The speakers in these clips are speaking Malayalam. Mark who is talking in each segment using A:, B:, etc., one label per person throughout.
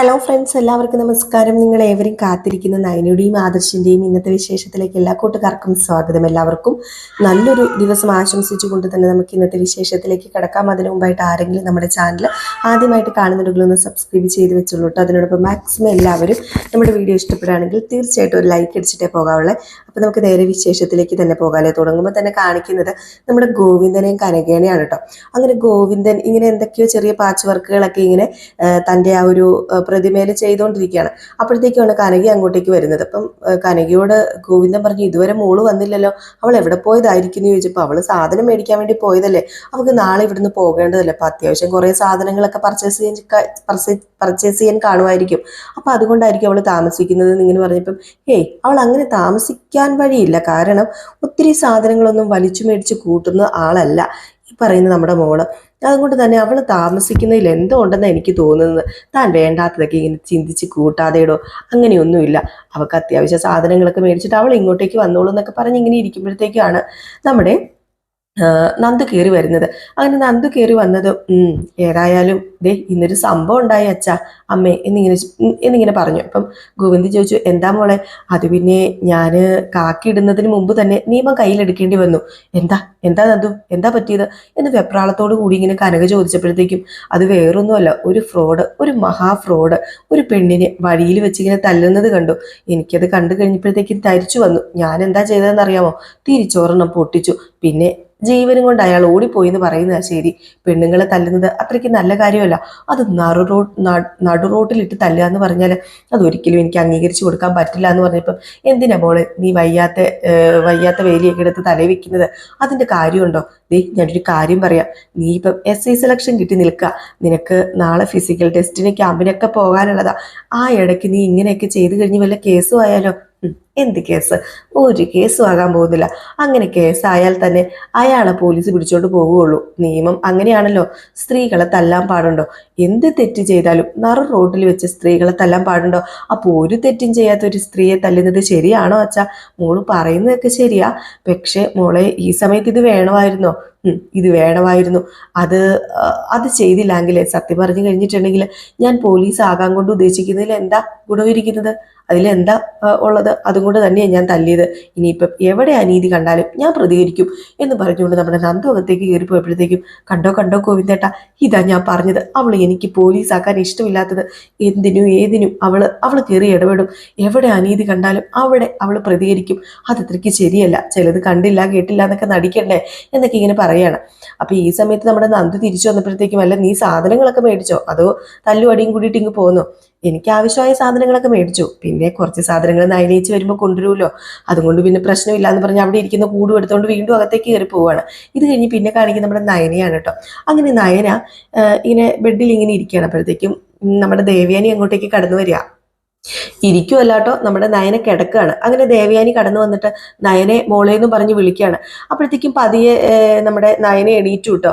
A: ഹലോ ഫ്രണ്ട്സ് എല്ലാവർക്കും നമസ്കാരം. നിങ്ങൾ ഏവരും കാത്തിരിക്കുന്ന നയനയുടെയും ആദർശിന്റെയും ഇന്നത്തെ വിശേഷത്തിലേക്ക് എല്ലാ കൂട്ടുകാർക്കും സ്വാഗതം എല്ലാവർക്കും. നല്ലൊരു ദിവസം ആശംസിച്ചുകൊണ്ട് തന്നെ നമുക്ക് ഇന്നത്തെ വിശേഷത്തിലേക്ക് കിടക്കാം. അതിനു മുമ്പായിട്ട് ആരെങ്കിലും നമ്മുടെ ചാനൽ ആദ്യമായിട്ട് കാണുന്നുണ്ടെങ്കിൽ ഒന്ന് സബ്സ്ക്രൈബ് ചെയ്ത് വെച്ചുള്ളൂ കേട്ടോ അതിനോടൊപ്പം മാക്സിമം എല്ലാവരും നമ്മുടെ വീഡിയോ ഇഷ്ടപ്പെടുകയാണെങ്കിൽ തീർച്ചയായിട്ടും ഒരു ലൈക്ക് അടിച്ചിട്ടേ പോകാവുള്ളൂ. അപ്പോൾ നമുക്ക് നേരെ വിശേഷത്തിലേക്ക് തന്നെ പോകാമല്ലേ തുടങ്ങുമ്പോൾ തന്നെ കാണിക്കുന്നത് നമ്മുടെ ഗോവിന്ദനെയും കനകേനെയാണ് കേട്ടോ അങ്ങനെ ഗോവിന്ദൻ ഇങ്ങനെ എന്തൊക്കെയോ ചെറിയ പാച്ച് വർക്കുകളൊക്കെ ഇങ്ങനെ തന്റെ ആ ഒരു പ്രതിമയിൽ ചെയ്തുകൊണ്ടിരിക്കുകയാണ് അപ്പോഴത്തേക്കാണ് കനകി അങ്ങോട്ടേക്ക് വരുന്നത്. അപ്പം കനകിയോട് ഗോവിന്ദൻ പറഞ്ഞു ഇതുവരെ മോൾ വന്നില്ലല്ലോ. അവൾ എവിടെ പോയതായിരിക്കും എന്ന് ചോദിച്ചപ്പോൾ അവൾ സാധനം മേടിക്കാൻ വേണ്ടി പോയതല്ലേ. അവൾക്ക് നാളെ ഇവിടുന്ന് പോകേണ്ടതല്ലേ. അപ്പം അത്യാവശ്യം കുറേ സാധനങ്ങളൊക്കെ പർച്ചേസ് ചെയ്യാൻ പർച്ചേസ് ചെയ്യാൻ കാണുമായിരിക്കും. അപ്പം അതുകൊണ്ടായിരിക്കും അവൾ താമസിക്കുന്നത് എന്ന് ഇങ്ങനെ പറഞ്ഞപ്പം ഏയ് അവൾ അങ്ങനെ താമസിക്കാൻ വഴിയില്ല. കാരണം ഒത്തിരി സാധനങ്ങളൊന്നും വലിച്ചു മേടിച്ച് കൂട്ടുന്ന ആളല്ല. ഈ പറയുന്ന നമ്മുടെ മോൾ. അതുകൊണ്ട് തന്നെ അവൾ താമസിക്കുന്നതിൽ എന്തോ ഉണ്ടെന്ന് എനിക്ക് തോന്നുന്നത്. താൻ വേണ്ടാത്തതൊക്കെ ഇങ്ങനെ ചിന്തിച്ച് കൂട്ടാതെയിടോ. അങ്ങനെയൊന്നുമില്ല. അവൾക്ക് അത്യാവശ്യ സാധനങ്ങളൊക്കെ മേടിച്ചിട്ട് അവൾ ഇങ്ങോട്ടേക്ക് വന്നോളൂ എന്നൊക്കെ പറഞ്ഞ് ഇങ്ങനെ ഇരിക്കുമ്പോഴത്തേക്കാണ് നമ്മുടെ നന്ദു കയറി വരുന്നത്. അങ്ങനെ നന്ദു കയറി വന്നത് ഏതായാലും ദേ ഇന്നൊരു സംഭവം ഉണ്ടായി അച്ഛാ അമ്മേ എന്നിങ്ങനെ എന്നിങ്ങനെ പറഞ്ഞു. അപ്പം ഗോവിന്ദ് ചോദിച്ചു എന്താ മോളെ അത് പിന്നെ ഞാൻ കാക്കിയിടുന്നതിന് മുമ്പ് തന്നെ നിയമം കയ്യിലെടുക്കേണ്ടി വന്നു. എന്താ എന്താ നന്ദു എന്താ പറ്റിയത്? എന്ന് വെപ്രാളത്തോടു കൂടി ഇങ്ങനെ കനക ചോദിച്ചപ്പോഴത്തേക്കും അത് വേറൊന്നുമല്ല ഒരു ഫ്രോഡ് ഒരു മഹാ ഫ്രോഡ് ഒരു പെണ്ണിനെ വഴിയിൽ വെച്ച് ഇങ്ങനെ തല്ലുന്നത് കണ്ടു. എനിക്കത് കണ്ടു കഴിഞ്ഞപ്പോഴത്തേക്കും തരിച്ചു വന്നു. ഞാൻ എന്താ ചെയ്തതെന്ന് അറിയാമോ തിരിച്ചോറണം പൊട്ടിച്ചു. പിന്നെ ജീവനും കൊണ്ട് അയാൾ ഓടിപ്പോയി എന്ന് പറയുന്നത് ശരി. പെണ്ണുങ്ങളെ തല്ലുന്നത് അത്രയ്ക്ക് നല്ല കാര്യമല്ല. അത് നറു റോഡ് നടു റോട്ടിലിട്ട് തല്ലുക എന്ന് പറഞ്ഞാൽ അതൊരിക്കലും എനിക്ക് അംഗീകരിച്ചു കൊടുക്കാൻ പറ്റില്ല എന്ന് പറഞ്ഞപ്പം എന്തിനാ മോളെ നീ വയ്യാത്ത വയ്യാത്ത വേലിയൊക്കെ എടുത്ത് തലയിൽ വെക്കുന്നത്? അതിന്റെ കാര്യമുണ്ടോ? ദേ ഞാനൊരു കാര്യം പറയാം. നീ ഇപ്പം എസ് ഐ സെലക്ഷൻ കിട്ടി നിൽക്കുക. നിനക്ക് നാളെ ഫിസിക്കൽ ടെസ്റ്റിന് ക്യാമ്പിനൊക്കെ പോകാനുള്ളതാ. ആ ഇടയ്ക്ക് നീ ഇങ്ങനെയൊക്കെ ചെയ്തു കഴിഞ്ഞ് വല്ല കേസും ആയാലോ? എന്ത് കേസ്? ഒരു കേസും ആകാൻ പോകുന്നില്ല. അങ്ങനെ കേസായാൽ തന്നെ അയാളെ പോലീസ് പിടിച്ചോണ്ട് പോവുകയുള്ളൂ. നിയമം അങ്ങനെയാണല്ലോ. സ്ത്രീകളെ തല്ലാൻ പാടുണ്ടോ? എന്ത് തെറ്റ് ചെയ്താലും നറു റോഡിൽ വെച്ച് സ്ത്രീകളെ തല്ലാൻ പാടുണ്ടോ? അപ്പോൾ ഒരു തെറ്റും ചെയ്യാത്ത ഒരു സ്ത്രീയെ തല്ലുന്നത് ശരിയാണോ അച്ഛാ? മോൾ പറയുന്നതൊക്കെ ശരിയാ. പക്ഷേ മോളെ ഈ സമയത്ത് ഇത് വേണമായിരുന്നോ? ഇത് വേണമായിരുന്നു. അത് അത് ചെയ്തില്ലെങ്കിൽ സത്യം പറഞ്ഞു കഴിഞ്ഞിട്ടുണ്ടെങ്കിൽ ഞാൻ പോലീസ് ആകാൻ കൊണ്ട് ഉദ്ദേശിക്കുന്നതിൽ എന്താ ഗുണമിരിക്കുന്നത്? അതിലെന്താ ഉള്ളത്? അതും കൊണ്ട് തന്നെയാണ് ഞാൻ തല്ലിയത്. ഇനിയിപ്പം എവിടെ അനീതി കണ്ടാലും ഞാൻ പ്രതികരിക്കും എന്ന് പറഞ്ഞുകൊണ്ട് നമ്മുടെ നന്ദോകത്തേക്ക് കയറി പോയപ്പോഴത്തേക്കും കണ്ടോ കണ്ടോ ഗോവിന്ദേട്ട ഇതാ ഞാൻ പറഞ്ഞത്. അവൾ എനിക്ക് പോലീസാക്കാൻ ഇഷ്ടമില്ലാത്തത്. എന്തിനും ഏതിനും അവൾ അവൾ കയറി ഇടപെടും. എവിടെ അനീതി കണ്ടാലും അവിടെ അവൾ പ്രതികരിക്കും. അതത്രയ്ക്ക് ശരിയല്ല. ചിലത് കണ്ടില്ല കേട്ടില്ല എന്നൊക്കെ നടിക്കണ്ടേ? എന്നൊക്കെ ഇങ്ങനെ പറയാണ്. അപ്പോൾ ഈ സമയത്ത് നമ്മുടെ നന്ദു തിരിച്ചു വന്നപ്പോഴത്തേക്കും അല്ല നീ സാധനങ്ങളൊക്കെ മേടിച്ചോ? അതോ തല്ലുവടിയും കൂടിയിട്ട് ഇങ്ങ് പോന്നോ. എനിക്ക് ആവശ്യമായ സാധനങ്ങളൊക്കെ മേടിച്ചു. പിന്നെ കുറച്ച് സാധനങ്ങൾ നയനയിച്ച് വരുമ്പോൾ കൊണ്ടുവരുമല്ലോ. അതുകൊണ്ട് പിന്നെ പ്രശ്നമില്ല എന്ന് പറഞ്ഞ് അവിടെ ഇരിക്കുന്ന കൂടും എടുത്തുകൊണ്ട് വീണ്ടും അകത്തേക്ക് കയറി പോവുകയാണ് ഇത് കഴിഞ്ഞ് പിന്നെ കാണിക്കുന്ന നമ്മുടെ നയനയാണ് കേട്ടോ. അങ്ങനെ നയന ഇങ്ങനെ ബെഡിൽ ഇങ്ങനെ ഇരിക്കുകയാണ്. അപ്പോഴത്തേക്കും നമ്മുടെ ദേവയാനി അങ്ങോട്ടേക്ക് കടന്നു വരിക. ഇരിക്കുമല്ലാട്ടോ നമ്മുടെ നയന കിടക്കുകയാണ്. അങ്ങനെ ദേവയാനി കടന്നു വന്നിട്ട് നയനെ മോളേന്ന് പറഞ്ഞ് വിളിക്കുകയാണ്. അപ്പോഴത്തേക്കും പതിയെ നമ്മുടെ നയനെ എണീറ്റു കേട്ടോ.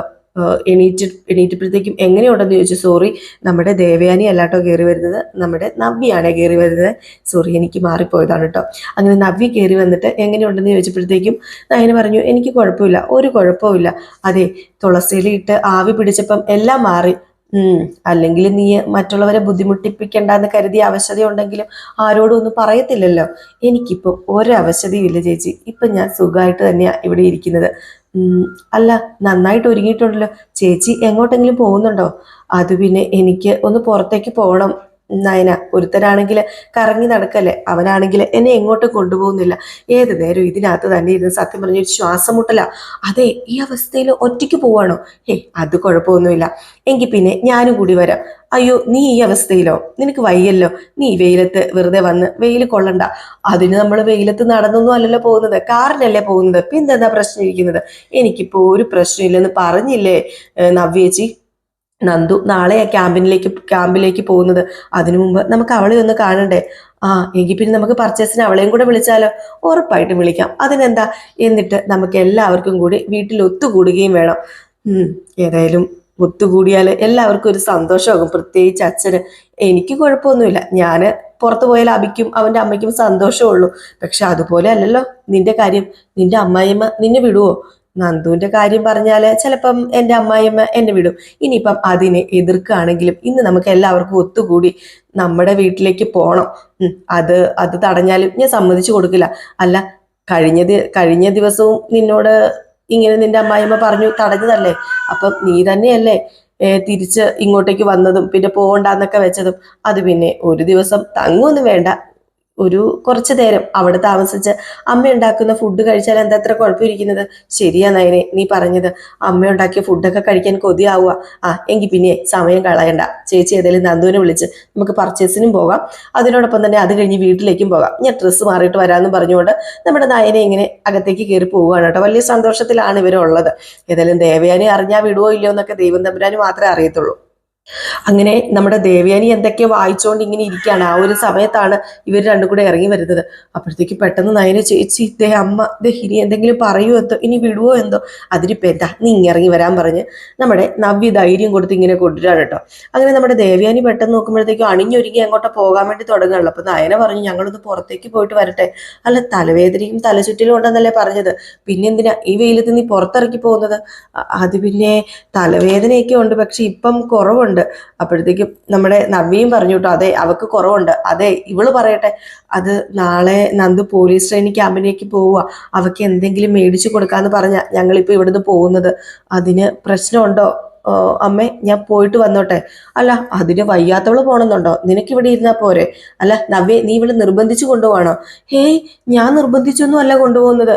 A: എണീറ്റ് എണീറ്റപ്പോഴത്തേക്കും എങ്ങനെയുണ്ടെന്ന് ചോദിച്ചു. സോറി നമ്മുടെ ദേവയാനി അല്ലാട്ടോ കയറി വരുന്നത്. നമ്മുടെ നവ്യാണ് കയറി വരുന്നത്. സോറി എനിക്ക് മാറിപ്പോയതാണ് കേട്ടോ. അങ്ങനെ നവ്യ കയറി വന്നിട്ട് എങ്ങനെയുണ്ടെന്ന് ചോദിച്ചപ്പോഴത്തേക്കും നയന പറഞ്ഞു എനിക്ക് കുഴപ്പമില്ല ഒരു കുഴപ്പമില്ല അതെ തുളസിയിലിട്ട് ആവി പിടിച്ചപ്പം എല്ലാം മാറി. അല്ലെങ്കിൽ നീ മറ്റുള്ളവരെ ബുദ്ധിമുട്ടിപ്പിക്കണ്ടെന്ന് കരുതിയ അവശത ഉണ്ടെങ്കിലും ആരോടും ഒന്നും പറയത്തില്ലല്ലോ. എനിക്കിപ്പോ ഒരവശതയും ഇല്ല ചേച്ചി. ഇപ്പം ഞാൻ സുഖമായിട്ട് തന്നെയാണ് ഇവിടെ ഇരിക്കുന്നത്. അല്ല നന്നായിട്ട് ഒരുങ്ങിയിട്ടുണ്ടല്ലോ. ചേച്ചി എങ്ങോട്ടെങ്കിലും പോകുന്നുണ്ടോ? അത് പിന്നെ എനിക്ക് ഒന്ന് പുറത്തേക്ക് പോകണം. നയന ഒരുത്തരാണെങ്കിൽ കറങ്ങി നടക്കല്ലേ? അവനാണെങ്കിൽ എന്നെ എങ്ങോട്ടും കൊണ്ടുപോകുന്നില്ല. ഏത് നേരം ഇതിനകത്ത് തന്നെ ഇരുന്ന് സത്യം പറഞ്ഞൊരു ശ്വാസം മുട്ടല അതെ ഈ അവസ്ഥയിൽ ഒറ്റയ്ക്ക് പോവാണോ? ഹേ അത് കുഴപ്പമൊന്നുമില്ല. എങ്കിൽ പിന്നെ ഞാനും കൂടി വരാം. അയ്യോ നീ ഈ അവസ്ഥയിലോ? നിനക്ക് വയ്യല്ലോ. നീ വെയിലത്ത് വെറുതെ വന്ന് വെയിൽ കൊള്ളണ്ട. അതിന് നമ്മൾ വെയിലത്ത് നടന്നൊന്നും അല്ലല്ലോ പോകുന്നത്. കാറിലല്ലേ പോകുന്നത്. പിന്നെന്താ പ്രശ്നം ഇരിക്കുന്നത്? എനിക്കിപ്പോ ഒരു പ്രശ്നമില്ലെന്ന് പറഞ്ഞില്ലേ നവ്യേച്ചി? നന്ദു നാളെ ആ ക്യാമ്പിനിലേക്ക് ക്യാമ്പിലേക്ക് പോകുന്നത്. അതിനു മുമ്പ് നമുക്ക് അവളെ ഒന്ന് കാണണ്ടേ? ആ എങ്കിൽ പിന്നെ നമുക്ക് പർച്ചേസിന് അവളെയും കൂടെ വിളിച്ചാലോ? ഉറപ്പായിട്ടും വിളിക്കാം. അതിനെന്താ? എന്നിട്ട് നമുക്ക് എല്ലാവർക്കും കൂടി വീട്ടിൽ ഒത്തുകൂടുകയും വേണം. ഏതായാലും ഒത്തുകൂടിയാൽ എല്ലാവർക്കും ഒരു സന്തോഷമാകും. പ്രത്യേകിച്ച് അച്ഛന്. എനിക്ക് കുഴപ്പമൊന്നുമില്ല. ഞാൻ പുറത്തു പോയാൽ അബിക്കും അവന്റെ അമ്മയ്ക്കും സന്തോഷമുള്ളൂ പക്ഷെ അതുപോലെ അല്ലല്ലോ നിന്റെ കാര്യം. നിന്റെ അമ്മായിമ്മ നിന്നെ വിടുവോ? നന്ദുവിന്റെ കാര്യം പറഞ്ഞാൽ ചിലപ്പം എന്റെ അമ്മായിയമ്മ എന്നെ വിടും. ഇനിയിപ്പം അതിനെ എതിർക്കുകയാണെങ്കിലും ഇന്ന് നമുക്ക് എല്ലാവർക്കും ഒത്തുകൂടി നമ്മുടെ വീട്ടിലേക്ക് പോകണം അത് അത് തടഞ്ഞാലും ഞാൻ സമ്മതിച്ചു കൊടുക്കില്ല. അല്ല കഴിഞ്ഞ കഴിഞ്ഞ ദിവസവും നിന്നോട് ഇങ്ങനെ നിന്റെ അമ്മായിയമ്മ പറഞ്ഞു തടഞ്ഞതല്ലേ? അപ്പം നീ തന്നെയല്ലേ തിരിച്ച് ഇങ്ങോട്ടേക്ക് വന്നതും പിന്നെ പോകണ്ടെന്നൊക്കെ വെച്ചതും. അത് പിന്നെ ഒരു ദിവസം തങ്ങൊന്നും വേണ്ട. ഒരു കുറച്ച് നേരം അവിടെ താമസിച്ച് അമ്മ ഉണ്ടാക്കുന്ന ഫുഡ് കഴിച്ചാൽ എന്താ അത്ര കുഴപ്പമിരിക്കുന്നത്? ശരിയാ നയനെ നീ പറഞ്ഞത്. അമ്മ ഉണ്ടാക്കിയ ഫുഡൊക്കെ കഴിക്കാൻ കൊതിയാവുക. ആ എങ്കിൽ പിന്നെ സമയം കളയണ്ട. ചേച്ചി ഏതായാലും നന്ദുവിനെ വിളിച്ച് നമുക്ക് പർച്ചേസിനും പോകാം. അതിനോടൊപ്പം തന്നെ അത് കഴിഞ്ഞ് വീട്ടിലേക്കും പോകാം. ഞാൻ ഡ്രസ്സ് മാറിയിട്ട് വരാമെന്ന് പറഞ്ഞുകൊണ്ട് നമ്മുടെ നയനെ ഇങ്ങനെ അകത്തേക്ക് കയറി പോവുകയാണ് കേട്ടോ. വലിയ സന്തോഷത്തിലാണ് ഇവരുള്ളത്. ഏതായാലും ദേവയാനെ അറിഞ്ഞാൽ വിടുവോ ഇല്ലയോ എന്നൊക്കെ ദൈവം തമ്പുരാന് മാത്രമേ അറിയത്തുള്ളൂ. അങ്ങനെ നമ്മുടെ ദേവയാനി എന്തൊക്കെയോ വായിച്ചുകൊണ്ട് ഇങ്ങനെ ഇരിക്കുകയാണ് ആ ഒരു സമയത്താണ് ഇവർ രണ്ടും കൂടെ ഇറങ്ങി വരുന്നത്. അപ്പോഴത്തേക്ക് പെട്ടെന്ന് നയന ചേച്ചി ദേ അമ്മ ദേ ഇനി എന്തെങ്കിലും പറയുമോ എന്തോ? ഇനി വിടുവോ എന്തോ? അതിരിപ്പോ എന്താ നീ ഇറങ്ങി വരാൻ പറഞ്ഞ് നമ്മുടെ നവ്യ ധൈര്യം കൊടുത്ത് ഇങ്ങനെ കൊണ്ടുവരാണ് കേട്ടോ. അങ്ങനെ നമ്മുടെ ദേവയാനി പെട്ടെന്ന് നോക്കുമ്പോഴത്തേക്കും അണിഞ്ഞൊരുങ്ങി അങ്ങോട്ട് പോകാൻ വേണ്ടി തുടങ്ങുകയുള്ളൂ അപ്പൊ നയന പറഞ്ഞു ഞങ്ങളൊന്ന് പുറത്തേക്ക് പോയിട്ട് വരട്ടെ. അല്ല തലവേദനയും തലചുറ്റിലും ഉണ്ടെന്നല്ലേ പറഞ്ഞത്. പിന്നെന്തിനാ ഈ വെയിലത്ത് നീ പുറത്തിറക്കി പോകുന്നത്? അത് പിന്നെ തലവേദനയൊക്കെ ഉണ്ട്. പക്ഷെ ഇപ്പം കുറവുണ്ട്. അപ്പോഴത്തേക്കും നമ്മുടെ നവ്യയും പറഞ്ഞു കേട്ടോ അതെ അവക്ക് കുറവുണ്ട്. അതെ ഇവൾ പറയട്ടെ അത് നാളെ നന്ദു പോലീസ് ട്രെയിനിങ് ക്യാമ്പിലേക്ക് പോവുക അവക്ക് എന്തെങ്കിലും മേടിച്ചു കൊടുക്കാന്ന് പറഞ്ഞ ഞങ്ങളിപ്പോ ഇവിടുന്ന് പോകുന്നത്. അതിന് പ്രശ്നമുണ്ടോ? അമ്മ ഞാൻ പോയിട്ട് വന്നോട്ടെ. അല്ല അതിന് വയ്യാത്തവൾ പോണെന്നുണ്ടോ? നിനക്ക് ഇവിടെ ഇരുന്നാ പോരെ. അല്ല നവ്യ നീ ഇവിടെ നിർബന്ധിച്ചു കൊണ്ടുപോകണോ ഹേയ് ഞാൻ നിർബന്ധിച്ചൊന്നും അല്ല കൊണ്ടുപോകുന്നത്.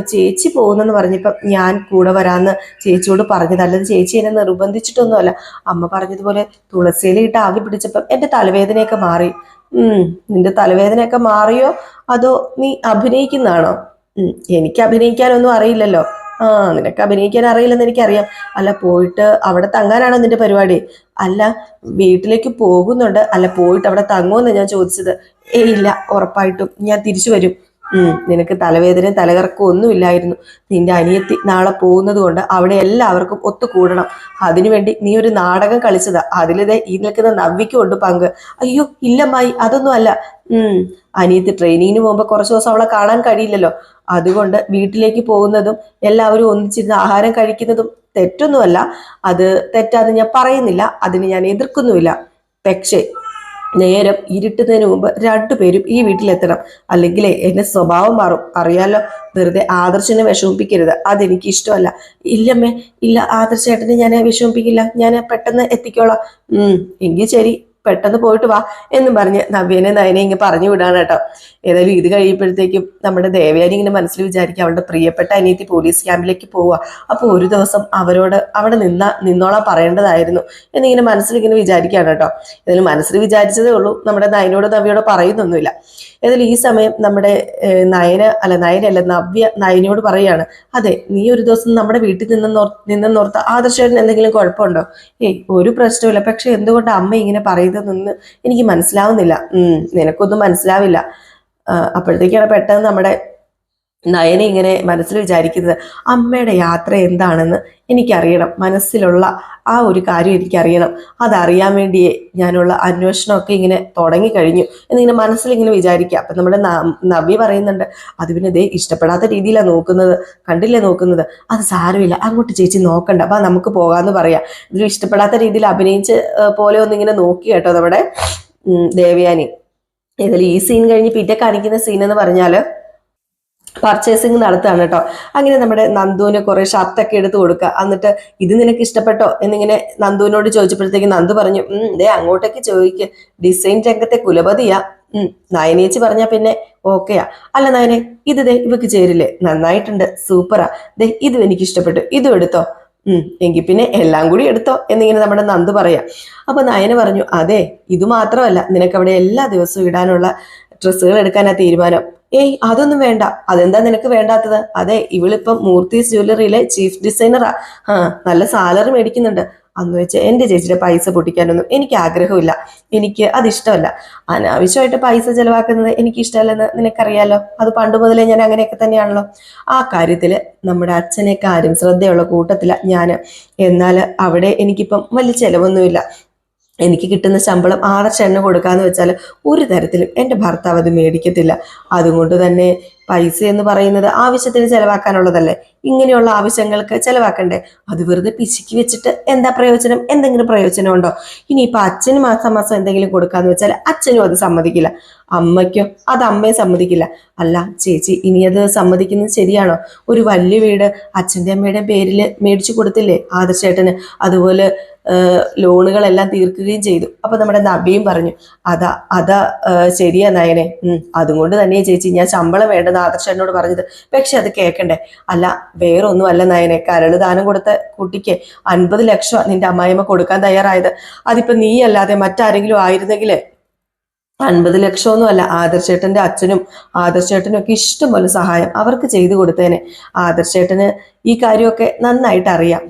A: ചേച്ചി പോകുന്നെന്ന് പറഞ്ഞപ്പം ഞാൻ കൂടെ വരാമെന്ന് ചേച്ചിയോട് പറഞ്ഞത് അല്ലെങ്കിൽ ചേച്ചി എന്നെ നിർബന്ധിച്ചിട്ടൊന്നുമല്ല. അമ്മ പറഞ്ഞതുപോലെ തുളസിയിലിട്ട് ആവി പിടിച്ചപ്പം എന്റെ തലവേദനയൊക്കെ മാറി. ഉം നിന്റെ തലവേദനയൊക്കെ മാറിയോ? അതോ നീ അഭിനയിക്കുന്നതാണോ? എനിക്ക് അഭിനയിക്കാനൊന്നും അറിയില്ലല്ലോ. ആ നിനക്ക് അഭിനയിക്കാൻ അറിയില്ലെന്ന് എനിക്കറിയാം. അല്ല പോയിട്ട് അവിടെ തങ്ങാനാണോ നിന്റെ പരിപാടി? അല്ല വീട്ടിലേക്ക് പോകുന്നുണ്ട്. അല്ല പോയിട്ട് അവിടെ തങ്ങുമെന്ന് ഞാൻ ചോദിച്ചത്. ഏയ് ഇല്ല ഉറപ്പായിട്ടും ഞാൻ തിരിച്ചു വരും. നിനക്ക് തലവേദനയും തലകറക്കവും ഒന്നുമില്ലായിരുന്നു. നിന്റെ അനിയത്തി നാളെ പോകുന്നത് കൊണ്ട് അവിടെ എല്ലാവർക്കും ഒത്തുകൂടണം. അതിനുവേണ്ടി നീ ഒരു നാടകം കളിച്ചതാ. അതിലിതേ ഈ നിൽക്കുന്ന നവ്യക്കും കൊണ്ട് പങ്ക്. അയ്യോ ഇല്ലമ്മായി അതൊന്നും അല്ല. ഉം. അനിയത്തി ട്രെയിനിങ്ങിന് പോകുമ്പോൾ കുറച്ചു ദിവസം അവളെ കാണാൻ കഴിയില്ലല്ലോ. അതുകൊണ്ട് വീട്ടിലേക്ക് പോകുന്നതും എല്ലാവരും ഒന്നിച്ചിരുന്ന് ആഹാരം കഴിക്കുന്നതും തെറ്റൊന്നുമല്ല. അത് തെറ്റാന്ന് ഞാൻ പറയുന്നില്ല. അതിന് ഞാൻ എതിർക്കുന്നുമില്ല. പക്ഷേ നേരം ഇരുട്ടുന്നതിന് മുമ്പ് രണ്ടുപേരും ഈ വീട്ടിലെത്തണം. അല്ലെങ്കിൽ എന്റെ സ്വഭാവം മാറും. അറിയാലോ വെറുതെ ആദർശനെ വിഷമിപ്പിക്കരുത്. അതെനിക്ക് ഇഷ്ടമല്ല. ഇല്ലമ്മേ ഇല്ല ആദർശേട്ടനെ ഞാൻ വിഷമിപ്പിക്കില്ല. ഞാൻ പെട്ടെന്ന് എത്തിക്കോളാം. എങ്കിൽ ശരി. പെട്ടെന്ന് പോയിട്ട് വാ എന്നും പറഞ്ഞ് നവ്യനെ നയനെ ഇങ്ങനെ പറഞ്ഞു വിടാണ് കേട്ടോ. ഏതായാലും ഇത് കഴിയുമ്പോഴത്തേക്കും നമ്മുടെ ദേവയാനി ഇങ്ങനെ മനസ്സിൽ വിചാരിക്കുക അവളുടെ പ്രിയപ്പെട്ട അനിയത്തി പോലീസ് ക്യാമ്പിലേക്ക് പോവുക. അപ്പോൾ ഒരു ദിവസം അവരോട് അവിടെ നിന്ന നിന്നോളാൻ പറയേണ്ടതായിരുന്നു എന്നിങ്ങനെ മനസ്സിൽ ഇങ്ങനെ വിചാരിക്കുകയാണ് കേട്ടോ. ഏതായാലും മനസ്സിൽ വിചാരിച്ചതേ ഉള്ളൂ. നമ്മുടെ നയനോട് നവ്യോട് പറയുന്നൊന്നുമില്ല. ഏതായാലും ഈ സമയം നമ്മുടെ നയന അല്ല നയനല്ല നവ്യ നയനയോട് പറയാണ് അതെ നീ ഒരു ദിവസം നമ്മുടെ വീട്ടിൽ നിന്നെന്നോർ നിന്നെന്നോർത്ത് ആദർശേട്ടന് എന്തെങ്കിലും കുഴപ്പമുണ്ടോ? ഏയ് ഒരു പ്രശ്നമില്ല പക്ഷെ എന്തുകൊണ്ട് അമ്മ ഇങ്ങനെ പറയുന്നതെന്ന് എനിക്ക് മനസ്സിലാവുന്നില്ല. നിനക്കൊന്നും മനസ്സിലാവില്ല. അപ്പോഴത്തേക്കാണ് പെട്ടെന്ന് നമ്മുടെ നയന ഇങ്ങനെ മനസ്സിൽ വിചാരിക്കുന്നത് അമ്മയുടെ യാത്ര എന്താണെന്ന് എനിക്കറിയണം. മനസ്സിലുള്ള ആ ഒരു കാര്യം എനിക്കറിയണം. അതറിയാൻ വേണ്ടിയേ ഞാനുള്ള അന്വേഷണമൊക്കെ ഇങ്ങനെ തുടങ്ങിക്കഴിഞ്ഞു എന്നിങ്ങനെ മനസ്സിലിങ്ങനെ വിചാരിക്കുക. അപ്പം നമ്മുടെ നവ്യ പറയുന്നുണ്ട് അത് പിന്നെ ഇതേ ഇഷ്ടപ്പെടാത്ത രീതിയിലാണ് നോക്കുന്നത്. കണ്ടില്ലേ നോക്കുന്നത്? അത് സാരമില്ല. അങ്ങോട്ട് ചേച്ചി നോക്കണ്ട. അപ്പം നമുക്ക് പോകാമെന്ന് പറയാം. ഇതിൽ ഇഷ്ടപ്പെടാത്ത രീതിയിൽ അഭിനയിച്ച് പോലെ ഒന്നിങ്ങനെ നോക്കി കേട്ടോ നമ്മുടെ ദേവയാനി. ഏതായാലും ഈ സീൻ കഴിഞ്ഞ് പിറ്റേ കാണിക്കുന്ന സീൻ എന്ന് പറഞ്ഞാൽ പർച്ചേസിങ് നടത്തുകയാണ് കേട്ടോ അങ്ങനെ നമ്മുടെ നന്ദുവിന് കുറെ ഷർട്ടൊക്കെ എടുത്ത് കൊടുക്കുക എന്നിട്ട് ഇത് നിനക്ക് ഇഷ്ടപ്പെട്ടോ? എന്നിങ്ങനെ നന്ദുവിനോട് ചോദിച്ചപ്പോഴത്തേക്ക് നന്ദു പറഞ്ഞു ദേ അങ്ങോട്ടേക്ക് ചോദിക്ക്. ഡിസൈൻ രംഗത്തെ കുലപതിയാ. നയനേച്ചി പറഞ്ഞാ പിന്നെ ഓക്കെയാ അല്ല നയനെ ഇത് ദേ ഇവക്ക് ചേരില്ലേ? നന്നായിട്ടുണ്ട് സൂപ്പറാ ദേ ഇതും എനിക്ക് ഇഷ്ടപ്പെട്ടു. ഇതും എടുത്തോ? ഉം എങ്കിൽ പിന്നെ എല്ലാം കൂടി എടുത്തോ? എന്നിങ്ങനെ നമ്മുടെ നന്ദു പറയാം. അപ്പൊ നയന പറഞ്ഞു അതെ ഇത് മാത്രമല്ല. നിനക്ക് അവിടെ എല്ലാ ദിവസവും ഇടാനുള്ള ഡ്രസ്സുകൾ എടുക്കാനാ തീരുമാനം. ഏയ് അതൊന്നും വേണ്ട. അതെന്താ നിനക്ക് വേണ്ടാത്തത്? അതെ ഇവളിപ്പം മൂർത്തീസ് ജ്വല്ലറിയിലെ ചീഫ് ഡിസൈനറാ ആ. നല്ല സാലറി മേടിക്കുന്നുണ്ട്. അന്ന് വെച്ച് എന്റെ ചേച്ചിയുടെ പൈസ പൊട്ടിക്കാനൊന്നും എനിക്ക് ആഗ്രഹമില്ല. എനിക്ക് അത് ഇഷ്ടമല്ല. അനാവശ്യമായിട്ട് പൈസ ചെലവാക്കുന്നത് എനിക്ക് ഇഷ്ടമല്ലെന്ന് നിനക്കറിയാലോ? അത് പണ്ട് മുതലേ ഞാൻ അങ്ങനെയൊക്കെ തന്നെയാണല്ലോ. ആ കാര്യത്തിൽ നമ്മുടെ അച്ഛനെ കാര്യം ശ്രദ്ധയുള്ള കൂട്ടത്തില ഞാൻ എന്നാൽ അവിടെ എനിക്കിപ്പം വലിയ ചെലവൊന്നുമില്ല. എനിക്ക് കിട്ടുന്ന ശമ്പളം ആറച്ച എണ്ണ കൊടുക്കാന്ന് വെച്ചാൽ ഒരു തരത്തിലും എന്റെ ഭർത്താവ് അത് മേടിക്കത്തില്ല. അതുകൊണ്ട് തന്നെ പൈസ എന്ന് പറയുന്നത് ആവശ്യത്തിന് ചിലവാക്കാനുള്ളതല്ലേ? ഇങ്ങനെയുള്ള ആവശ്യങ്ങൾക്ക് ചിലവാക്കണ്ടേ? അത് വെറുതെ പിശുക്കി വെച്ചിട്ട് എന്താ പ്രയോജനം? എന്തെങ്കിലും പ്രയോജനം ഉണ്ടോ ഇനിയിപ്പോൾ അച്ഛന് മാസം മാസം എന്തെങ്കിലും കൊടുക്കാന്ന് വെച്ചാൽ അച്ഛനും അത് സമ്മതിക്കില്ല. അമ്മയ്ക്കോ അത് അമ്മയെ സമ്മതിക്കില്ല. അല്ല ചേച്ചി ഇനി അത് സമ്മതിക്കുന്നത് ശരിയാണോ? ഒരു വലിയ വീട് അച്ഛന്റെ അമ്മയുടെ പേരിൽ മേടിച്ചു കൊടുത്തില്ലേ ആദർശേട്ടന്? അതുപോലെ ലോണുകളെല്ലാം തീർക്കുകയും ചെയ്തു. അപ്പൊ നമ്മുടെ നബിയും പറഞ്ഞു അതാ അതാ ശരിയാ നയനെ. ഉം അതുകൊണ്ട് തന്നെ ചേച്ചി ഞാൻ ശമ്പളം വേണ്ടെന്ന് ആദർശനോട് പറഞ്ഞത്. പക്ഷെ അത് കേൾക്കണ്ടേ? അല്ല വേറൊന്നും അല്ല നയനെ. കരൾ ദാനം കൊടുത്ത കുട്ടിക്ക് അൻപത് ലക്ഷം നിന്റെ അമ്മായിമ്മ കൊടുക്കാൻ തയ്യാറായത്. അതിപ്പോ നീ അല്ലാതെ മറ്റാരെങ്കിലും ആയിരുന്നെങ്കിൽ അൻപത് ലക്ഷമൊന്നും അല്ല. ആദർശേട്ടന്റെ അച്ഛനും ആദർശേട്ടനും ഒക്കെ ഇഷ്ടംപോലെ സഹായം അവർക്ക് ചെയ്തു കൊടുത്തേനെ. ആദർശേട്ടന് ഈ കാര്യമൊക്കെ നന്നായിട്ട് അറിയാം.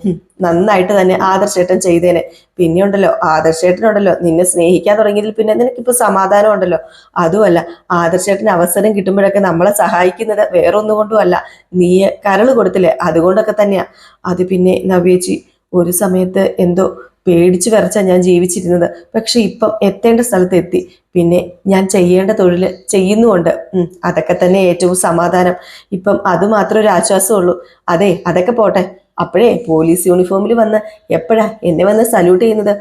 A: നന്നായിട്ട് തന്നെ ആദർശേട്ടൻ ചെയ്തേനെ. പിന്നെ ഉണ്ടല്ലോ ആദർശേട്ടനുണ്ടല്ലോ നിന്നെ സ്നേഹിക്കാൻ തുടങ്ങിയതിൽ പിന്നെ നിനക്കിപ്പോ സമാധാനം ഉണ്ടല്ലോ അതുമല്ല ആദർശേട്ടന് അവസരം കിട്ടുമ്പോഴൊക്കെ നമ്മളെ സഹായിക്കുന്നത് വേറെ കൊണ്ടുമല്ല നീ കരൾ കൊടുത്തില്ലേ? അതുകൊണ്ടൊക്കെ തന്നെയാ. അത് പിന്നെ നവ്യേച്ചി ഒരു സമയത്ത് എന്തോ പേടിച്ചു വരച്ച ഞാൻ ജീവിച്ചിരുന്നത്. പക്ഷെ ഇപ്പം എത്തേണ്ട സ്ഥലത്ത് എത്തി പിന്നെ ഞാൻ ചെയ്യേണ്ട തൊഴിൽ ചെയ്യുന്നുമുണ്ട്. അതൊക്കെ തന്നെ ഏറ്റവും സമാധാനം. ഇപ്പം അത് മാത്രം ഒരു ആശ്വാസമുള്ളൂ. അതെ അതൊക്കെ പോട്ടെ. അപ്പോഴേ പോലീസ് യൂണിഫോമിൽ വന്ന് എപ്പോഴാ എന്നെ വന്ന് സല്യൂട്ട് ചെയ്യുന്നത്?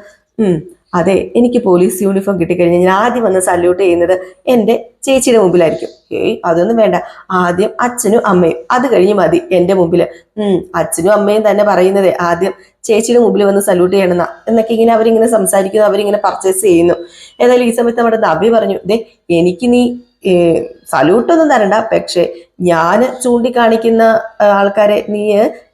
A: അതെ എനിക്ക് പോലീസ് യൂണിഫോം കിട്ടിക്കഴിഞ്ഞാൽ ഞാൻ ആദ്യം വന്ന് സല്യൂട്ട് ചെയ്യുന്നത് എന്റെ ചേച്ചിയുടെ മുമ്പിലായിരിക്കും. ഏയ് അതൊന്നും വേണ്ട. ആദ്യം അച്ഛനും അമ്മയും. അത് കഴിഞ്ഞ് മതി എന്റെ മുമ്പിൽ അച്ഛനും അമ്മയും തന്നെ പറയുന്നത് ആദ്യം. ചേച്ചിയുടെ മുമ്പിൽ വന്ന് സല്യൂട്ട് ചെയ്യണം എന്നൊക്കെ ഇങ്ങനെ അവരിങ്ങനെ സംസാരിക്കുന്നു അവരിങ്ങനെ പർച്ചേസ് ചെയ്യുന്നു. ഏതായാലും ഈ സമയത്ത് നമ്മുടെ നബി പറഞ്ഞു ദേ എനിക്ക് നീ സല്യൂട്ടൊന്നും തരണ്ട പക്ഷെ ഞാൻ ചൂണ്ടിക്കാണിക്കുന്ന ആൾക്കാരെ നീ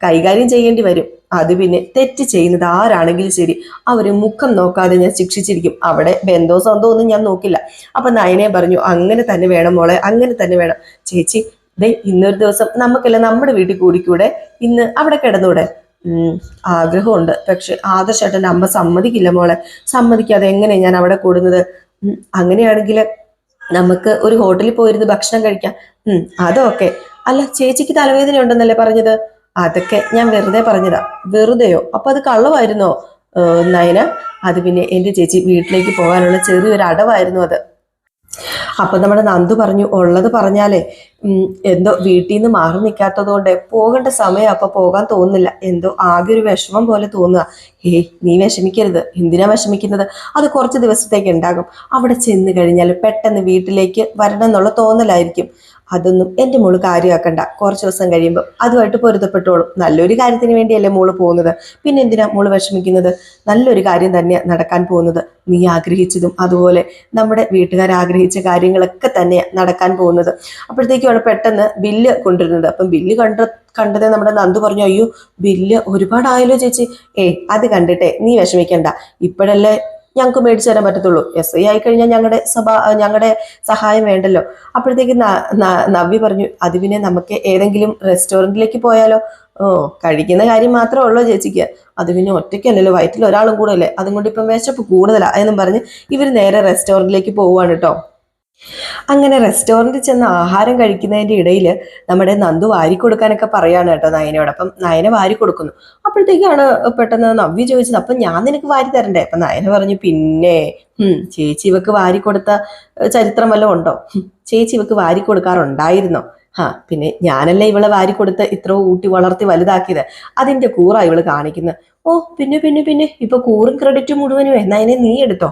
A: കൈകാര്യം ചെയ്യേണ്ടി വരും. അത് പിന്നെ തെറ്റ് ചെയ്യുന്നത് ആരാണെങ്കിലും ശരി അവർ മുഖം നോക്കാതെ ഞാൻ ശിക്ഷിച്ചിരിക്കും. അവിടെ ബന്ധോ സ്വന്തോ ഒന്നും ഞാൻ നോക്കില്ല. അപ്പൊ നയനെ പറഞ്ഞു അങ്ങനെ തന്നെ വേണം മോളെ അങ്ങനെ തന്നെ വേണം. ചേച്ചി ദേ ഇന്നൊരു ദിവസം നമുക്കല്ല നമ്മുടെ വീട്ടിൽ കൂടിക്കൂടെ? ഇന്ന് അവിടെ കിടന്നൂടെ? ആഗ്രഹമുണ്ട്. പക്ഷെ ആദർശേട്ടന്റെ അമ്മ സമ്മതിക്കില്ല മോളെ. സമ്മതിക്കാതെ എങ്ങനെയാണ് ഞാൻ അവിടെ കൂടുന്നത്? അങ്ങനെയാണെങ്കിൽ നമുക്ക് ഒരു ഹോട്ടലിൽ പോയിരുന്ന് ഭക്ഷണം കഴിക്കാം. ഉം അതൊക്കെ. അല്ല ചേച്ചിക്ക് തലവേദന ഉണ്ടെന്നല്ലേ പറഞ്ഞത്? അതൊക്കെ ഞാൻ വെറുതെ പറഞ്ഞതാ. വെറുതെയോ? അപ്പൊ അത് കള്ളമായിരുന്നോ? നയന അത് പിന്നെ എന്റെ ചേച്ചി വീട്ടിലേക്ക് പോകാനുള്ള ചെറിയൊരു അടവായിരുന്നു അത്. അപ്പൊ നമ്മുടെ നന്ദു പറഞ്ഞു ഉള്ളത് പറഞ്ഞാലേ എന്തോ വീട്ടിൽ നിന്ന് മാറി നിൽക്കാത്തത് കൊണ്ട് പോകേണ്ട സമയം അപ്പൊ പോകാൻ തോന്നുന്നില്ല. എന്തോ ആകെ ഒരു വിഷമം പോലെ തോന്നുക. ഏയ് നീ വിഷമിക്കരുത്. എന്തിനാ വിഷമിക്കുന്നത്? അത് കുറച്ച് ദിവസത്തേക്ക് ഉണ്ടാകും. അവിടെ ചെന്ന് കഴിഞ്ഞാൽ പെട്ടെന്ന് വീട്ടിലേക്ക് വരണം എന്നുള്ള തോന്നലായിരിക്കും. അതൊന്നും എന്റെ മോൾ കാര്യമാക്കണ്ട. കുറച്ച് ദിവസം കഴിയുമ്പോൾ അതുമായിട്ട് പൊരുത്തപ്പെട്ടോളും. നല്ലൊരു കാര്യത്തിന് വേണ്ടിയല്ലേ മോൾ പോകുന്നത്. പിന്നെ എന്തിനാ മോൾ വിഷമിക്കുന്നത്? നല്ലൊരു കാര്യം തന്നെയാണ് നടക്കാൻ പോകുന്നത്. നീ ആഗ്രഹിച്ചതും അതുപോലെ നമ്മുടെ വീട്ടുകാർ ആഗ്രഹിച്ച കാര്യങ്ങളൊക്കെ തന്നെയാണ് നടക്കാൻ പോകുന്നത്. അപ്പോഴത്തേക്കുമാണ് പെട്ടെന്ന് ബില്ല് കൊണ്ടുവരുന്നത്. അപ്പം ബില്ല് കണ്ട കണ്ടത് നമ്മുടെ നന്ദു പറഞ്ഞു അയ്യോ ബില്ല് ഒരുപാടായല്ലോ ചേച്ചി. ഏ അത് കണ്ടിട്ടെ നീ വിഷമിക്കണ്ട. ഇപ്പോഴല്ലേ ഞങ്ങൾക്ക് മേടിച്ചു തരാൻ പറ്റത്തുള്ളൂ. എസ് ഐ ആയി കഴിഞ്ഞാൽ ഞങ്ങളുടെ സഭ ഞങ്ങളുടെ സഹായം വേണ്ടല്ലോ. അപ്പോഴത്തേക്ക് നവ്യ പറഞ്ഞു അത് പിന്നെ നമുക്ക് ഏതെങ്കിലും റെസ്റ്റോറന്റിലേക്ക് പോയാലോ? ഓ കഴിക്കുന്ന കാര്യം മാത്രമേ ഉള്ളൂ ചേച്ചിക്ക്. അത് പിന്നെ ഒറ്റയ്ക്കല്ലല്ലോ വയറ്റിൽ ഒരാളും കൂടെ അല്ലേ? അതുകൊണ്ട് ഇപ്പം വിശപ്പ് കൂടുതലാണ് എന്നും പറഞ്ഞ് ഇവർ നേരെ റെസ്റ്റോറന്റിലേക്ക് പോവുകയാണ് കേട്ടോ. അങ്ങനെ റെസ്റ്റോറന്റിൽ ചെന്ന് ആഹാരം കഴിക്കുന്നതിന്റെ ഇടയിൽ നമ്മുടെ നന്ദു വാരി കൊടുക്കാനൊക്കെ പറയാണ് കേട്ടോ നയനയോട്. അപ്പം നയന വാരി കൊടുക്കുന്നു അപ്പോഴത്തേക്കാണ് പെട്ടെന്ന് നവ്യ ചോദിച്ചത് അപ്പം ഞാൻ നിനക്ക് വാരി തരണ്ടേ? അപ്പം നയന പറഞ്ഞു പിന്നെ ചേച്ചി ഇവക്ക് വാരി കൊടുത്ത ചരിത്രം വല്ലതും ഉണ്ടോ? ചേച്ചി ഇവക്ക് വാരി കൊടുക്കാറുണ്ടായിരുന്നോ ആ പിന്നെ ഞാനല്ലേ ഇവളെ വാരി കൊടുത്ത് ഇത്ര ഊട്ടി വളർത്തി വലുതാക്കിയത്? അതിന്റെ കൂറാണ് ഇവൾ കാണിക്കുന്നത് ഓ പിന്നെ പിന്നെ പിന്നെ ഇപ്പൊ കൂറും ക്രെഡിറ്റും മുഴുവനും നയനെ നീ എടുത്തോ?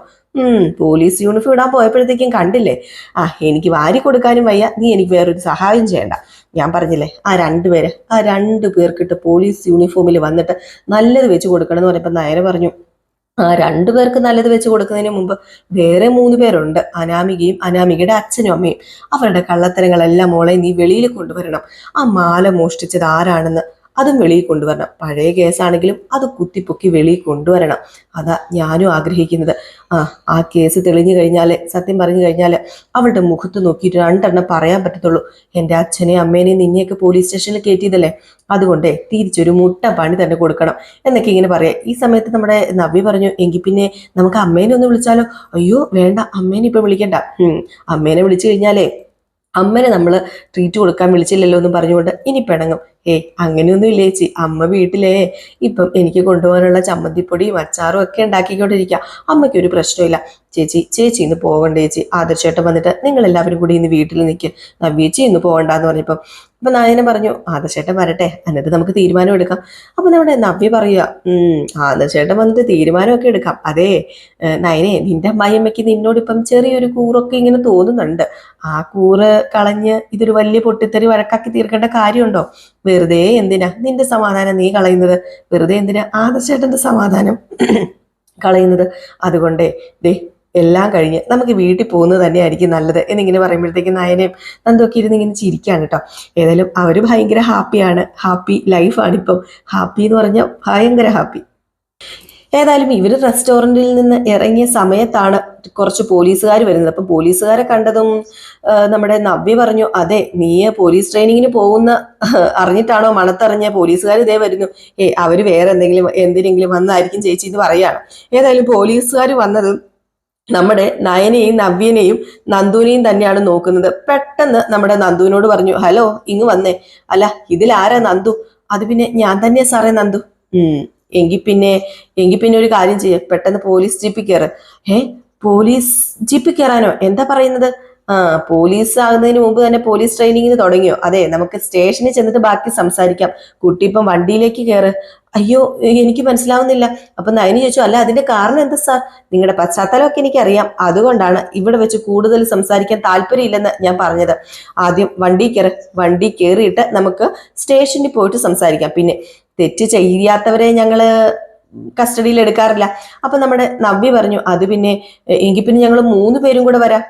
A: പോലീസ് യൂണിഫോം ഇടാൻ പോയപ്പോഴത്തേക്കും കണ്ടില്ലേ? ആ എനിക്ക് വാരി കൊടുക്കാനും വയ്യ. നീ എനിക്ക് വേറൊരു സഹായം ചെയ്യണ്ട. ഞാൻ പറഞ്ഞില്ലേ ആ രണ്ടുപേര് ആ രണ്ടു പേർക്കിട്ട് പോലീസ് യൂണിഫോമിൽ വന്നിട്ട് നല്ലത് വെച്ച് കൊടുക്കണം എന്ന് പറഞ്ഞപ്പോൾ നയന പറഞ്ഞു ആ രണ്ടു പേർക്ക് നല്ലത് വെച്ച് കൊടുക്കുന്നതിന് മുമ്പ് വേറെ മൂന്ന് പേരുണ്ട്. അനാമികയും അനാമികയുടെ അച്ഛനും അമ്മയും. അവരുടെ കള്ളത്തരങ്ങളെല്ലാം മോളെ നീ വെളിയിൽ കൊണ്ടുവരണം. ആ മാല മോഷ്ടിച്ചത് ആരാണെന്ന് അതും വെളിയിൽ കൊണ്ടുവരണം. പഴയ കേസാണെങ്കിലും അത് കുത്തിപ്പൊക്കി വെളിയിൽ കൊണ്ടുവരണം. അതാ ഞാനും ആഗ്രഹിക്കുന്നത്. ആ ആ കേസ് തെളിഞ്ഞു കഴിഞ്ഞാൽ സത്യം പറഞ്ഞു കഴിഞ്ഞാൽ അവളുടെ മുഖത്ത് നോക്കിയിട്ട് രണ്ടെണ്ണം പറയാൻ പറ്റത്തുള്ളൂ. എന്റെ അച്ഛനെ അമ്മേനെ നിന്നെയൊക്കെ പോലീസ് സ്റ്റേഷനിൽ കയറ്റിയതല്ലേ? അതുകൊണ്ടേ തിരിച്ചൊരു മുട്ട പണി തന്നെ കൊടുക്കണം എന്നൊക്കെ ഇങ്ങനെ പറയാം. ഈ സമയത്ത് നമ്മുടെ നവ്യ പറഞ്ഞു എങ്കിൽ പിന്നെ നമുക്ക് അമ്മേനെ ഒന്ന് വിളിച്ചാലോ? അയ്യോ വേണ്ട അമ്മേനെ ഇപ്പൊ വിളിക്കണ്ട. അമ്മേനെ വിളിച്ചു കഴിഞ്ഞാലേ അമ്മനെ നമ്മൾ ട്രീറ്റ് കൊടുക്കാൻ വിളിച്ചില്ലല്ലോ എന്ന് പറഞ്ഞുകൊണ്ട് ഇനി പിണങ്ങും. ഏ അങ്ങനെയൊന്നും ഇല്ല ചേച്ചി? അമ്മ വീട്ടിലേ. ഇപ്പം എനിക്ക് കൊണ്ടുപോകാനുള്ള ചമ്മന്തിപ്പൊടിയും അച്ചാറും ഒക്കെ ഉണ്ടാക്കിക്കൊണ്ടിരിക്കുക അമ്മയ്ക്ക് ഒരു പ്രശ്നമില്ല ചേച്ചി ചേച്ചി ഇന്ന് പോകണ്ട ചേച്ചി. ആദർശേട്ടൻ വന്നിട്ട് നിങ്ങൾ എല്ലാവരും കൂടി ഇന്ന് വീട്ടിൽ നിൽക്കുക നവ്യേച്ചി ഇന്ന് പോകണ്ടെന്ന് പറഞ്ഞപ്പം അപ്പൊ നായനെ പറഞ്ഞു ആദർശേട്ടൻ വരട്ടെ എന്നിട്ട് നമുക്ക് തീരുമാനം എടുക്കാം. അപ്പൊ നമ്മുടെ നവ്യ പറയുക ആദർശേട്ടൻ വന്നിട്ട് തീരുമാനമൊക്കെ എടുക്കാം. അതെ നയനെ നിന്റെ അമ്മായിയമ്മയ്ക്ക് നിന്നോട് ഇപ്പം ചെറിയൊരു കൂറൊക്കെ ഇങ്ങനെ തോന്നുന്നുണ്ട്. ആ കൂറ് കളഞ്ഞ് ഇതൊരു വലിയ പൊട്ടിത്തെറി വഴക്കാക്കി തീർക്കേണ്ട കാര്യമുണ്ടോ? വെറുതെ എന്തിനാ? നിന്റെ സമാധാനം നീ കളയുന്നത്? വെറുതെ എന്തിനാ ആദർശേട്ടന്റെ സമാധാനം കളയുന്നത്? അതുകൊണ്ടേ ദേ എല്ലാം കഴിഞ്ഞ് നമുക്ക് വീട്ടിൽ പോകുന്നത് തന്നെയായിരിക്കും നല്ലത് എന്നിങ്ങനെ പറയുമ്പോഴത്തേക്ക് നയനയും നന്ദൊക്കെ ഇരുന്ന് ഇങ്ങനെ ചിരിക്കുകയാണ് കേട്ടോ. ഏതായാലും അവർ ഭയങ്കര ഹാപ്പിയാണ് ഹാപ്പി ലൈഫാണ് ഇപ്പം. ഹാപ്പി എന്ന് പറഞ്ഞാൽ ഭയങ്കര ഹാപ്പി ഏതായാലും ഇവർ റെസ്റ്റോറന്റിൽ നിന്ന് ഇറങ്ങിയ സമയത്താണ് കുറച്ച് പോലീസുകാർ വരുന്നത്. അപ്പം പോലീസുകാരെ കണ്ടതും നമ്മുടെ നവ്യ പറഞ്ഞു അതെ നീ പോലീസ് ട്രെയിനിങ്ങിന് പോകുന്ന അറിഞ്ഞിട്ടാണോ മണത്തറിഞ്ഞ പോലീസുകാർ ഇതേ വരുന്നു. ഏ അവർ വേറെ എന്തെങ്കിലും എന്തിനെങ്കിലും വന്നായിരിക്കും ചേച്ചി എന്ന് പറയാണ്. ഏതായാലും പോലീസുകാർ വന്നത് നമ്മുടെ നയനെയും നവ്യനെയും നന്ദുവിനെയും തന്നെയാണ് നോക്കുന്നത്. പെട്ടെന്ന് നമ്മുടെ നന്ദുവിനോട് പറഞ്ഞു ഹലോ ഇങ് വന്നേ. അല്ല ഇതിലാരാ നന്ദു? അത് പിന്നെ ഞാൻ തന്നെയാ സാറേ നന്ദു. ഉം പിന്നെ എങ്കി പിന്നെ ഒരു കാര്യം ചെയ്യ. പെട്ടെന്ന് പോലീസ് ജീപ്പിൽ കയറ് ഏ പോലീസ് ജീപ്പിൽ കയറാനോ എന്താ പറയുന്നത്? ആ പോലീസ് ആകുന്നതിന് മുമ്പ് തന്നെ പോലീസ് ട്രെയിനിങ്ങിന് തുടങ്ങിയോ? അതെ നമുക്ക് സ്റ്റേഷനിൽ ചെന്നിട്ട് ബാക്കി സംസാരിക്കാം. കുട്ടി ഇപ്പം വണ്ടിയിലേക്ക് കയറ് അയ്യോ എനിക്ക് മനസ്സിലാവുന്നില്ല. അപ്പൊ നയനി ചോദിച്ചു അല്ല അതിന്റെ കാരണം എന്താ സാർ? നിങ്ങളുടെ പശ്ചാത്തലമൊക്കെ എനിക്കറിയാം. അതുകൊണ്ടാണ് ഇവിടെ വെച്ച് കൂടുതൽ സംസാരിക്കാൻ താല്പര്യമില്ലെന്ന് ഞാൻ പറഞ്ഞത്. ആദ്യം വണ്ടി കയറി വണ്ടി കയറിയിട്ട് നമുക്ക് സ്റ്റേഷനിൽ പോയിട്ട് സംസാരിക്കാം. പിന്നെ തെറ്റ് ചെയ്യാത്തവരെ ഞങ്ങൾ കസ്റ്റഡിയിൽ എടുക്കാറില്ല. അപ്പൊ നമ്മുടെ നവ്യ പറഞ്ഞു അത് പിന്നെ എങ്കിൽ പിന്നെ ഞങ്ങൾ മൂന്ന് പേരും കൂടെ വരാം.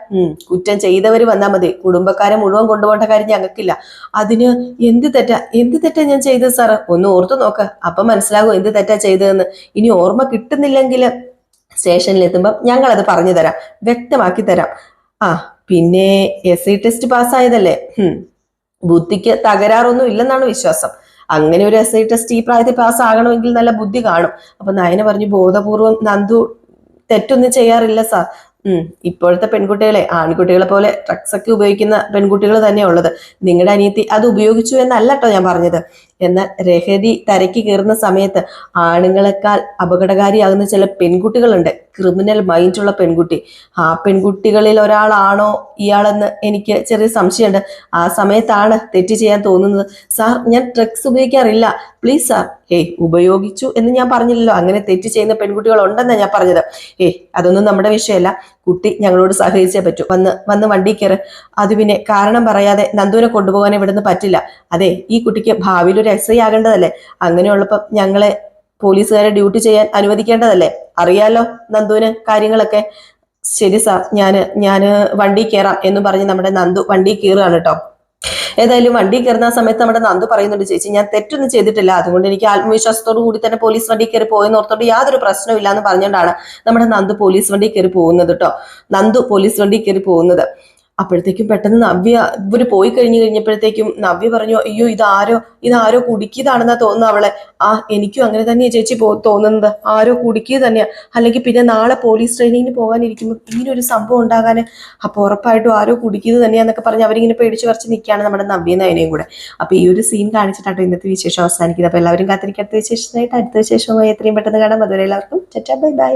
A: കുറ്റം ചെയ്തവര് വന്നാൽ മതി. കുടുംബക്കാരെ മുഴുവൻ കൊണ്ടുപോകേണ്ട കാര്യം ഞങ്ങൾക്കില്ല. അതിന് എന്ത് തെറ്റാ? എന്ത് തെറ്റാ ഞാൻ ചെയ്തത് സാറ്? ഒന്ന് ഓർത്തു നോക്ക്. അപ്പൊ മനസ്സിലാകും എന്ത് തെറ്റാ ചെയ്തതെന്ന്. ഇനി ഓർമ്മ കിട്ടുന്നില്ലെങ്കിൽ സ്റ്റേഷനിൽ എത്തുമ്പോൾ ഞങ്ങൾ അത് പറഞ്ഞു തരാം. വ്യക്തമാക്കി തരാം. ആ പിന്നെ എസ് ടെസ്റ്റ് പാസ്സായതല്ലേ? ബുദ്ധിക്ക് തകരാറൊന്നും ഇല്ലെന്നാണ് വിശ്വാസം. അങ്ങനെ ഒരു എസ് ഐ ടെസ്റ്റ് ഈ പ്രായത്തിൽ പാസ് ആകണമെങ്കിൽ നല്ല ബുദ്ധി കാണും. അപ്പൊ നയന പറഞ്ഞു ബോധപൂർവം നന്ദു തെറ്റൊന്നും ചെയ്യാറില്ല സാർ ഉം ഇപ്പോഴത്തെ പെൺകുട്ടികളെ ആൺകുട്ടികളെ പോലെ ഡ്രഗ്സ് ഒക്കെ ഉപയോഗിക്കുന്ന പെൺകുട്ടികൾ തന്നെയാ ഉള്ളത്. നിങ്ങളുടെ അനിയത്തി അത് ഉപയോഗിച്ചു എന്നല്ല കേട്ടോ ഞാൻ പറഞ്ഞത്. എന്നാൽ ലഹരി തരക്കി കയറുന്ന സമയത്ത് ആണുങ്ങളെക്കാൾ അപകടകാരിയാകുന്ന ചില പെൺകുട്ടികളുണ്ട്. ക്രിമിനൽ മൈൻഡുള്ള പെൺകുട്ടി. ആ പെൺകുട്ടികളിൽ ഒരാളാണോ ഇയാളെന്ന് എനിക്ക് ചെറിയ സംശയമുണ്ട്. ആ സമയത്താണ് തെറ്റ് ചെയ്യാൻ തോന്നുന്നത്. സാർ ഞാൻ ഡ്രഗ്സ് ഉപയോഗിക്കാറില്ല. പ്ലീസ് സാർ ഏയ് ഉപയോഗിച്ചു എന്ന് ഞാൻ പറഞ്ഞില്ലല്ലോ. അങ്ങനെ തെറ്റ് ചെയ്യുന്ന പെൺകുട്ടികൾ ഉണ്ടെന്നാണ് ഞാൻ പറഞ്ഞത്. ഏയ് അതൊന്നും നമ്മുടെ വിഷയമല്ല. കുട്ടി ഞങ്ങളോട് സഹകരിച്ചേ പറ്റൂ. വന്ന് വന്ന് വണ്ടി കയറ്. അത് പിന്നെ കാരണം പറയാതെ നന്ദുവിനെ കൊണ്ടുപോകാൻ ഇവിടുന്ന് പറ്റില്ല. അതെ ഈ കുട്ടിക്ക് ഭാവിയിൽ ഒരു എസ് ഐ ആകേണ്ടതല്ലേ അങ്ങനെയുള്ളപ്പം ഞങ്ങളെ പോലീസുകാരെ ഡ്യൂട്ടി ചെയ്യാൻ അനുവദിക്കേണ്ടതല്ലേ? അറിയാലോ നന്ദുവിന് കാര്യങ്ങളൊക്കെ. ശരി സാർ ഞാൻ ഞാൻ വണ്ടി കയറാം എന്ന് പറഞ്ഞ് നമ്മുടെ നന്ദു വണ്ടി കയറുകയാണ് കേട്ടോ. ഏതായാലും വണ്ടി കയറുന്ന സമയത്ത് നമ്മുടെ നന്ദു പറയുന്നുണ്ട് ചേച്ചി ഞാൻ തെറ്റൊന്നും ചെയ്തിട്ടില്ല. അതുകൊണ്ട് എനിക്ക് ആത്മവിശ്വാസത്തോടു കൂടി തന്നെ പോലീസ് വണ്ടി കയറി പോയെന്ന് ഓർത്തോണ്ട് യാതൊരു പ്രശ്നമില്ല എന്ന് പറഞ്ഞുകൊണ്ടാണ് നമ്മുടെ നന്ദു പോലീസ് വണ്ടി കയറി പോകുന്നത് കേട്ടോ. നന്ദു പോലീസ് വണ്ടി കയറി പോകുന്നത്. അപ്പോഴത്തേക്കും പെട്ടെന്ന് നവ്യ ഇവർ പോയി കഴിഞ്ഞു കഴിഞ്ഞപ്പോഴത്തേക്കും നവ്യ പറഞ്ഞു അയ്യോ ഇതാരോ ഇതാരോ കുടുക്കിയതാണെന്നാ തോന്നുന്നു അവളെ. ആ എനിക്കും അങ്ങനെ തന്നെയാ ചേച്ചി പോ തോന്നുന്നത്. ആരോ കുടുക്കിയത് തന്നെയാ. അല്ലെങ്കിൽ പിന്നെ നാളെ പോലീസ് ട്രെയിനിങ്ങിന് പോകാനിരിക്കുമ്പോൾ ഇങ്ങനെ ഒരു സംഭവം ഉണ്ടാകാൻ അപ്പോൾ ഉറപ്പായിട്ടും ആരോ കുടുക്കിയത് തന്നെയാന്നൊക്കെ പറഞ്ഞ് അവരിങ്ങനെ പേടിച്ച് കുറച്ച് നിൽക്കുകയാണ് നമ്മുടെ നവ്യ നയനയും കൂടെ. അപ്പോൾ ഈ ഒരു സീൻ കാണിച്ചിട്ടാട്ടോ ഇന്നത്തെ വിശേഷം അവസാനിക്കുന്നത്. അപ്പോൾ എല്ലാവരും കാത്തിരിക്കാത്ത വിശേഷമായിട്ട് അടുത്ത വിശേഷമായി എത്രയും പെട്ടെന്ന് കാണാം. അതുവരെ എല്ലാവർക്കും ചച്ചാ ബൈ ബൈ.